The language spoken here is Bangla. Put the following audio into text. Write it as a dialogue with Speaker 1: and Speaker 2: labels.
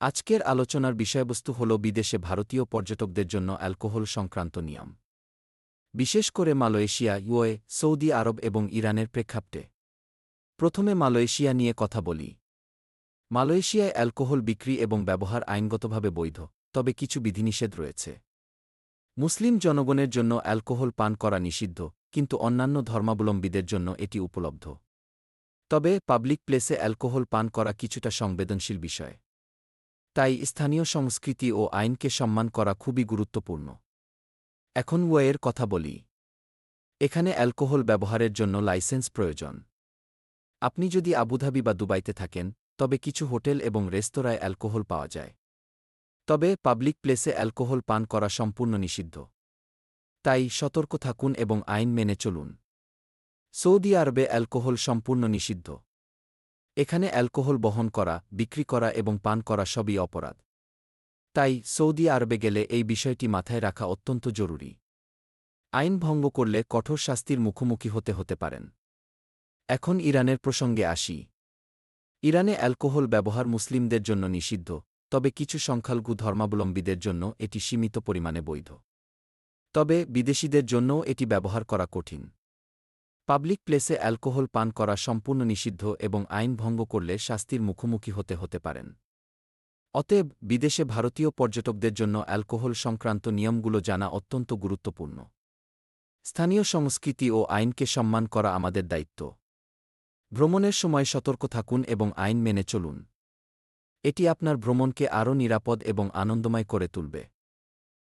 Speaker 1: আজকের আলোচনার বিষয়বস্তু হল বিদেশে ভারতীয় পর্যটকদের জন্য অ্যালকোহল সংক্রান্ত নিয়ম। বিশেষ করে মালয়েশিয়া, ইউএ, সৌদি আরব এবং ইরানের প্রেক্ষাপটে। প্রথমে মালয়েশিয়া নিয়ে কথা বলি। মালয়েশিয়ায় অ্যালকোহল বিক্রি এবং ব্যবহার আইনগতভাবে বৈধ, তবে কিছু বিধিনিষেধ রয়েছে। মুসলিম জনগণের জন্য অ্যালকোহল পান করা নিষিদ্ধ, কিন্তু অন্যান্য ধর্মাবলম্বীদের জন্য এটি উপলব্ধ। তবে পাবলিক প্লেসে অ্যালকোহল পান করা কিছুটা সংবেদনশীল বিষয়। তাই স্থানীয় সংস্কৃতি ও আইনকে সম্মান করা খুবই গুরুত্বপূর্ণ। এখন ওয়ের কথা বলি। এখানে অ্যালকোহল ব্যবহারের জন্য লাইসেন্স প্রয়োজন। আপনি যদি আবুধাবি বা দুবাইতে থাকেন, তবে কিছু হোটেল এবং রেস্তোরাঁয় অ্যালকোহল পাওয়া যায়। তবে পাবলিক প্লেসে অ্যালকোহল পান করা সম্পূর্ণ নিষিদ্ধ। তাই সতর্ক থাকুন এবং আইন মেনে চলুন। সৌদি আরবে অ্যালকোহল সম্পূর্ণ নিষিদ্ধ। এখানে অ্যালকোহল বহন করা, বিক্রি করা এবং পান করা সবই অপরাধ। তাই সৌদি আরবে গেলে এই বিষয়টি মাথায় রাখা অত্যন্ত জরুরি। আইন ভঙ্গ করলে কঠোর শাস্তির মুখোমুখি হতে হতে পারেন। এখন ইরানের প্রসঙ্গে আসি। ইরানে অ্যালকোহল ব্যবহার মুসলিমদের জন্য নিষিদ্ধ, তবে কিছু সংখ্যালঘু ধর্মাবলম্বীদের জন্য এটি সীমিত পরিমাণে বৈধ। তবে বিদেশিদের জন্যও এটি ব্যবহার করা কঠিন। পাবলিক প্লেসে অ্যালকোহল পান করা সম্পূর্ণ নিষিদ্ধ এবং আইন ভঙ্গ করলে শাস্তির মুখোমুখি হতে হতে পারেন। অতএব, বিদেশে ভারতীয় পর্যটকদের জন্য অ্যালকোহল সংক্রান্ত নিয়মগুলো জানা অত্যন্ত গুরুত্বপূর্ণ। স্থানীয় সংস্কৃতি ও আইনকে সম্মান করা আমাদের দায়িত্ব। ভ্রমণের সময় সতর্ক থাকুন এবং আইন মেনে চলুন। এটি আপনার ভ্রমণকে আরও নিরাপদ এবং আনন্দময় করে তুলবে।